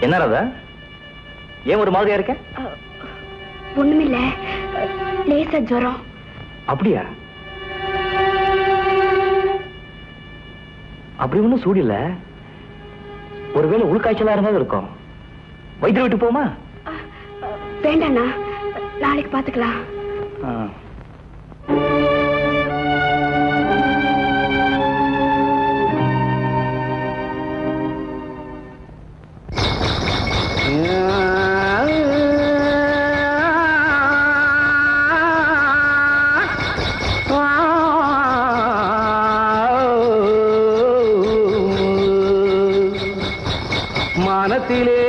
என்ன ராதா? ஏன் ஒரு மாதிரியா இருக்க? ஒண்ணுமில்ல. லேசா ஜுரம். அப்படியா? அப்படி ஒண்ணும் சூடில்ல. ஒருவேளை உள்காய்ச்சலா இருந்தாலும் இருக்கும். வைத்தியர் விட்டு போமா வேண்டாண்ணா. நாளைக்கு பாத்துக்கலாம். மானத்திலே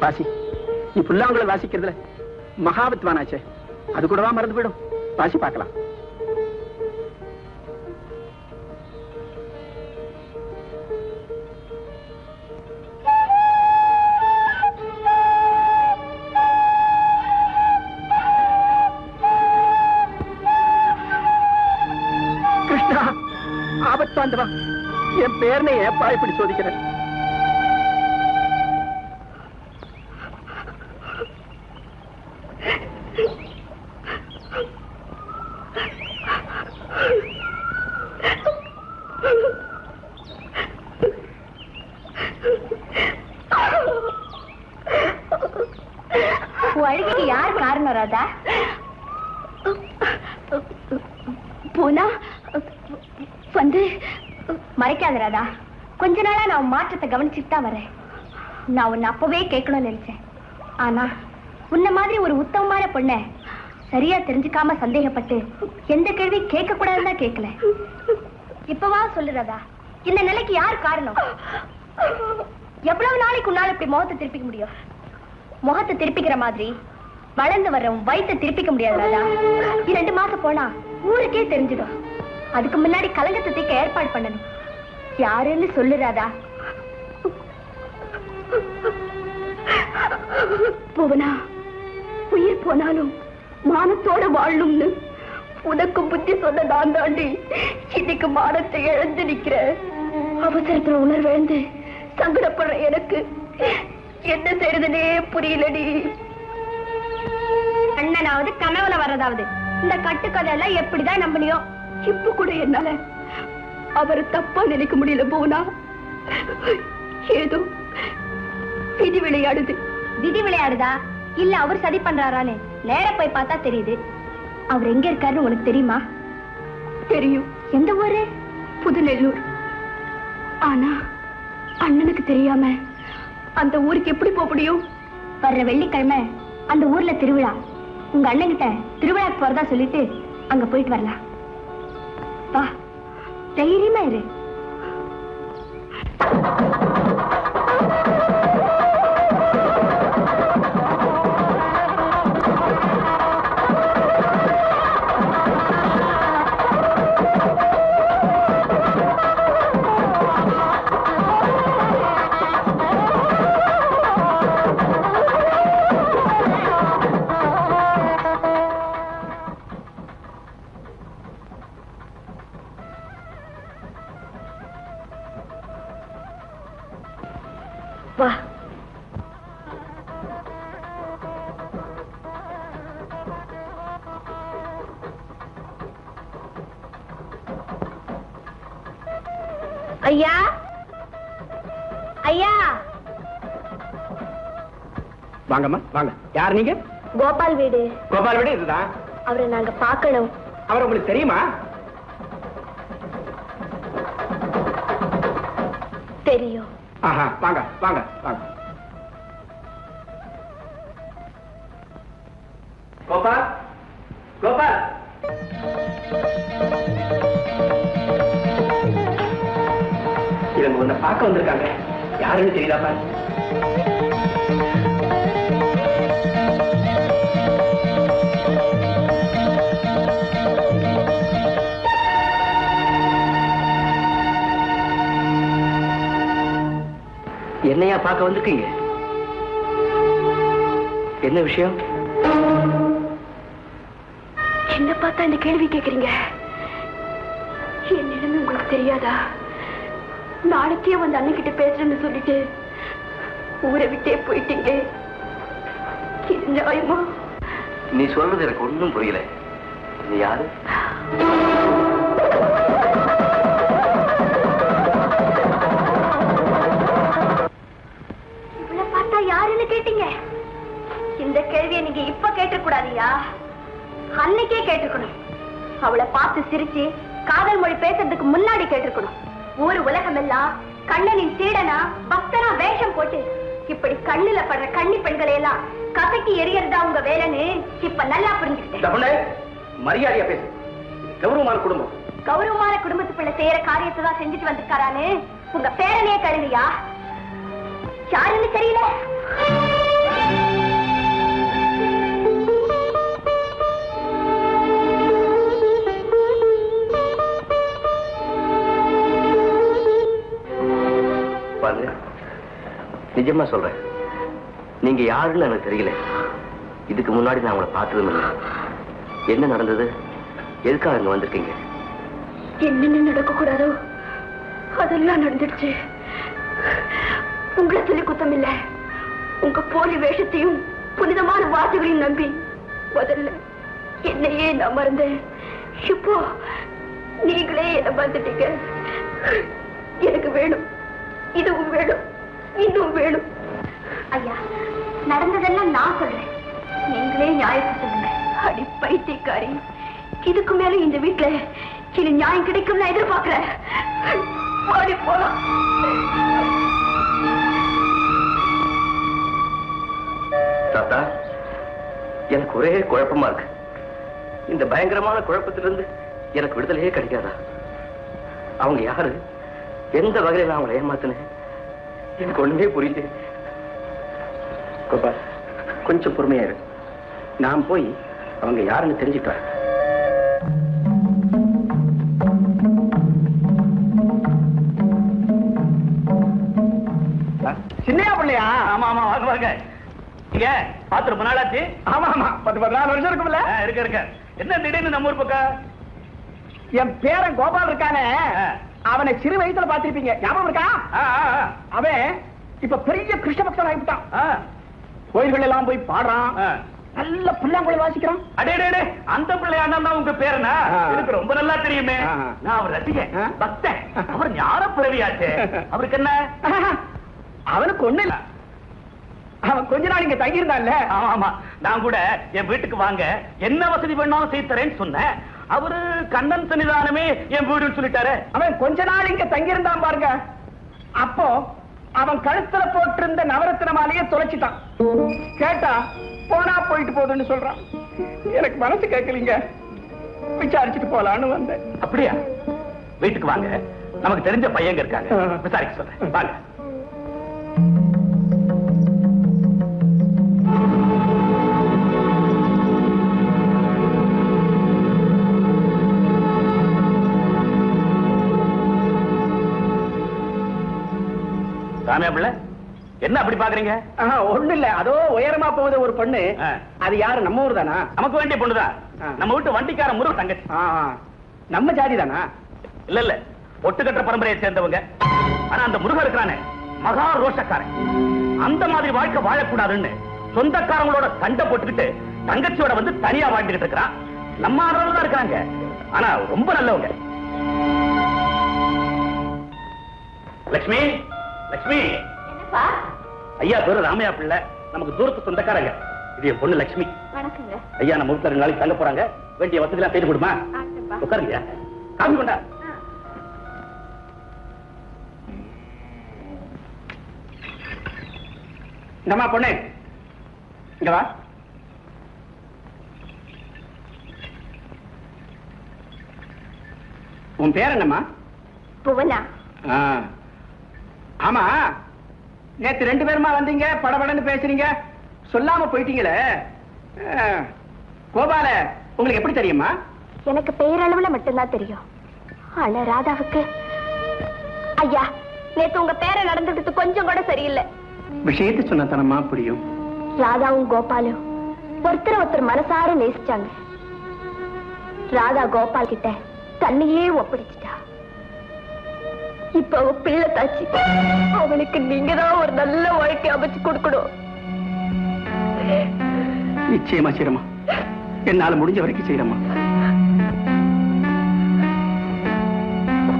வாசி. நீ புல்லாங்குழல் வாசிக்கிறதுல. மகாவித்வானாச்சே. அது கூடவா மறந்து போயிடும்? வாசி பார்க்கலாம். ஆபத்தாண்டவா என் பேரனை ஏப்பா இப்படி சோதிக்கிறேன் அழுகைக்கு யார் காரணம் ராதா? போனா வந்து மறைக்காத ராதா. கொஞ்ச நாளா நான் மாற்றத்தை கவனிச்சுட்டு தான் வரேன். நான் உன்னை அப்பவே கேட்கணும்னு நினைச்சேன். ஆனா உன்ன மாதிரி ஒரு உத்தமமான பொண்ண சரியா தெரிஞ்சுக்காம சந்தேகப்பட்டு எந்த கேள்வி கேட்க கூடாதுன்னா கேட்கல. இப்பவா சொல்லு ராதா. இந்த நிலைக்கு யார் காரணம்? எவ்வளவு நாளைக்கு உன்னால இப்படி முகத்தை திருப்பிக்க முடியும்? முகத்தை திருப்பிக்கிற மாதிரி வளர்ந்து வர்ற வயிற்ற திருப்பிக்க முடியாது ராதா. இரண்டு மாசம் போனா ஊருக்கே தெரிஞ்சிடும். அதுக்கு முன்னாடி கலங்கத்தை தீக்க ஏற்பாடு பண்ணணும். யாருன்னு சொல்லுறாதா புவனா உயிர் போனாலும் மானத்தோட வாழணும்னு உனக்கு புத்தி சொன்ன நான் தாண்டி இன்னைக்கு மானத்தை இழந்து நிக்கிற அவசரத்துல உணர்விழந்து சங்கடப்படுற எனக்கு என்ன செய்யறதுனே புரியலடி. அண்ணனாவது கனவுல வர்றதாவது. இந்த கட்டுக்கதை எல்லாம் எப்படிதான் நம்பினியோ? இப்ப கூட என்னால அவரை தப்பா நினைக்க முடியல போனா. ஏதோ விதி விளையாடுது. விதி விளையாடுதா? இல்ல அவர் சதி பண்றாரான்னு நேர போய் பார்த்தா தெரியுது. அவர் எங்க இருக்காருன்னு உனக்கு தெரியுமா? தெரியும். எந்த ஊரு? புதுநெல்லூர். ஆனா அண்ணனுக்கு தெரியாம அந்த ஊருக்கு எப்படி போக முடியும்? வர்ற வெள்ளிக்கிழமை அந்த ஊர்ல திருவிழா. உங்க அண்ணன்கிட்ட திருவிழாக்கு போறதா சொல்லிட்டு அங்க போயிட்டு வரலாம். வா ஐயா. வாங்கம்மா வாங்க. யார் நீங்க? கோபால் வீடு. கோபால் விட இதுதான். அவரை நாங்க பார்க்கணும். அவர் உங்களுக்கு தெரியுமா? தெரியும். ஆஹா வாங்க வாங்க வாங்க. கோபால் கோபால். இவங்க உன்னை பார்க்க வந்திருக்காங்க. யாருன்னு தெரியுதாப்பா என்னையா பார்க்க வந்திருக்கீங்க? என்ன விஷயம்? என்ன பார்த்தா இந்த கேள்வி கேட்குறீங்க என் நிலைமை உங்களுக்கு தெரியாதா? நாளைக்கே வந்து அண்ணன்கிட்ட பேசுறேன்னு சொல்லிட்டு ஊரை விட்டே போயிட்டீங்க. நியாயமா? நீ சொல்றது எனக்கு ஒண்ணும் புரியல. நீ யாரு? பார்த்தா யாருன்னு கேட்டீங்க? இந்த கேள்வியை நீங்க இப்ப கேட்டக்கூடாதியா? அன்னைக்கே கேட்டிருக்கணும் அவளை பார்த்து சிரிச்சு காதல் மொழி பேசுறதுக்கு முன்னாடி கேட்டிருக்கணும் ஊர் உலகம் எல்லாம் கண்ணனின் சீடனா பக்தனா வேஷம் போட்டு இப்படி கண்ணுல படுற கன்னி பெண்களை எல்லாம் கசக்கி எரியறதா உங்க வேலைன்னு இப்ப நல்லா புரிஞ்சுக்கிட்டேன். மரியாதையா பேசு. கௌரவமான குடும்பம். கௌரவமான குடும்பத்து பிள்ளை செய்யற காரியத்தை தான் செஞ்சுட்டு வந்திருக்காரான்னு உங்க பேரனையே கழுவியா யாருன்னு தெரியல. நிஜமா சொல்றேன். நீங்க யாருன்னு எனக்கு தெரியல. இதுக்கு முன்னாடி நான் உங்களை பார்த்ததும் இல்லை. என்ன நடந்தது? எதுக்காக இங்க வந்திருக்கீங்க? என்னென்ன நடக்க கூடாதோ அதெல்லாம் நடந்துடுச்சு. உங்களை சொல்லி குத்தம் இல்ல. உங்க போலி வேஷத்தையும் புனிதமான வார்த்தைகளையும் நம்பி முதல்ல என்னையே நான் மறந்தேன். இப்போ நீங்களே என்ன மறந்துட்டீங்க. எனக்கு வேணும். இதுவும் வேணும். இன்னும் வேணும். ஐயா நடந்ததெல்லாம் நான் சொல்றேன். நீங்களே நியாயத்தை சொல்லுங்க. அடி பைத்தியக்காரி. இதுக்கு மேல இந்த வீட்டுல இனி நியாயம் கிடைக்கும் நான் எதிர்பார்க்கிறேன் ஓடி போலாம். தாத்தா எனக்கு ஒரே குழப்பமா இருக்கு. இந்த பயங்கரமான குழப்பத்திலிருந்து எனக்கு விடுதலையே கிடைக்காதா? அவங்க யாரு? எந்த வகையில நான் அவங்களை ஏமாத்தினேன்? எனக்கு ஒண்ணுமே புரியல கோபால் கொஞ்சம் பொறுமையா இரு. நான் போய் அவங்க யாருன்னு தெரிஞ்சுட்டு வரேன். சின்னையா பிள்ளையா? ஆமா ஆமா வாங்க வாங்க. நீங்க பாத்து ரொம்ப நாளாச்சு. ஆமா ஆமா பத்து பதினாலு வருஷம் இருக்கும்ல. இருக்க இருக்க. என்ன திடீர்னு நம்ம ஊர் பக்கம்? என் பேரன் கோபால் இருக்கானே. அவனை சிறு வயசுல பாத்திருப்பீங்க ஞாபகம் இருக்கா. அவன் இப்ப பெரிய கிருஷ்ண பக்தன் ஆகிட்டான் ஆ, கோயில்கள் எல்லாம் போய் பாடுறான். நல்ல புல்லாங்குழல் வாசிக்கிறான். அடே அந்த பிள்ளையாண்டா தான் உங்க பேரனா. எனக்கு ரொம்ப நல்லா தெரியுமே. நான் அவர் ரசிகன். பக்தன். அவர் ஞான பிறவியாச்சே அவருக்கு என்ன? அவனுக்கு ஒண்ணு இல்ல. அவன் கொஞ்ச நாள் இங்க தங்கியிருந்தான்ல. ஆமா ஆமா. நான் கூட என் வீட்டுக்கு வாங்க. என்ன வசதி வேணாலும் செய்து தரேன்னு சொன்னேன். அவரு கண்ணன் சன்னிதானமே என் வீடுன்னு சொல்லிட்டாரு. அவன் கொஞ்ச நாள் இங்க தங்கியிருந்தான் பாருங்க. அப்போ அவன் கழுத்துல போட்டிருந்த நவரத்தின மாலையை தொலைச்சிட்டான். கேட்டா போனா போயிட்டு போகுதுன்னு சொல்றான். எனக்கு மனசு கேட்கலீங்க. விசாரிச்சுட்டு போலான்னு வந்தேன். அப்படியா? வீட்டுக்கு வாங்க. நமக்கு தெரிஞ்ச பையங்க இருக்காங்க. விசாரிக்க சொல்றேன். வாங்க. பிள்ளை? என்ன அப்படி பாக்குறீங்க? ஒண்ணு இல்ல அதோ உயரமா போகுது ஒரு பொண்ணு. அது யாரு? நம்ம ஊர் தானா? நமக்கு வேண்டிய பொண்ணுதான். நம்ம வீட்டு வண்டிக்கார முருக தங்கச்சி. நம்ம ஜாதி தானா? இல்ல இல்ல. ஒட்டுக்கட்ட பரம்பரையை சேர்ந்தவங்க. ஆனா அந்த முருகன் இருக்கிறானே. மகா ரோஷக்காரன். அந்த மாதிரி வாழ்க்கை வாழக்கூடாதுன்னு சொந்தக்காரங்களோட சண்டை போட்டுக்கிட்டு தங்கச்சியோட வந்து தனியா வாழ்ந்துகிட்டு இருக்கிறான். நம்ம ஆதரவு தான் இருக்கிறாங்க. ஆனா ரொம்ப நல்லவங்க. லட்சுமி லட்சுமி ஐயா பேரு ராமையா பிள்ளை. நமக்கு தூரத்து சொந்தக்காரங்க. இது என் பொண்ணு லட்சுமி ஐயா நம்ம வீட்டுல ரெண்டு நாளைக்கு தங்க போறாங்க. வேண்டிய வசதி எல்லாம் செய்து கொடுமா. உட்காருங்க காமி கொண்டா. இந்தம்மா பொண்ணு. இங்க வா. உன் பேர் என்னம்மா? புவனா. ஆ. ஆமா. நேத்து ரெண்டு பேருமா வந்தீங்க படபடன்னு பேசுறீங்க. சொல்லாம போயிட்டீங்களே. கோபால உங்களுக்கு எப்படி தெரியுமா? எனக்கு பெயரளவுல மட்டும்தான் தெரியும். ஆனா ராதாவுக்கு. ஐயா நேத்து உங்க பேரை நடந்துட்டு கொஞ்சம் கூட சரியில்லை. விஷயத்தை சொன்னத்தனமா புரியும். ராதாவும் கோபாலும் ஒருத்தர் ஒருத்தர் மனசார நேசிச்சாங்க. ராதா கோபால் கிட்ட தன்னையே ஒப்படைச்சிட்டா. இப்ப அவ பிள்ளை தாச்சி அவனுக்கு நீங்க தான் ஒரு நல்ல வாழ்க்கை அமைச்சு கொடுக்கணும். நிச்சயமா செய்யறமா என்னால முடிஞ்ச வரைக்கும் செய்யறமா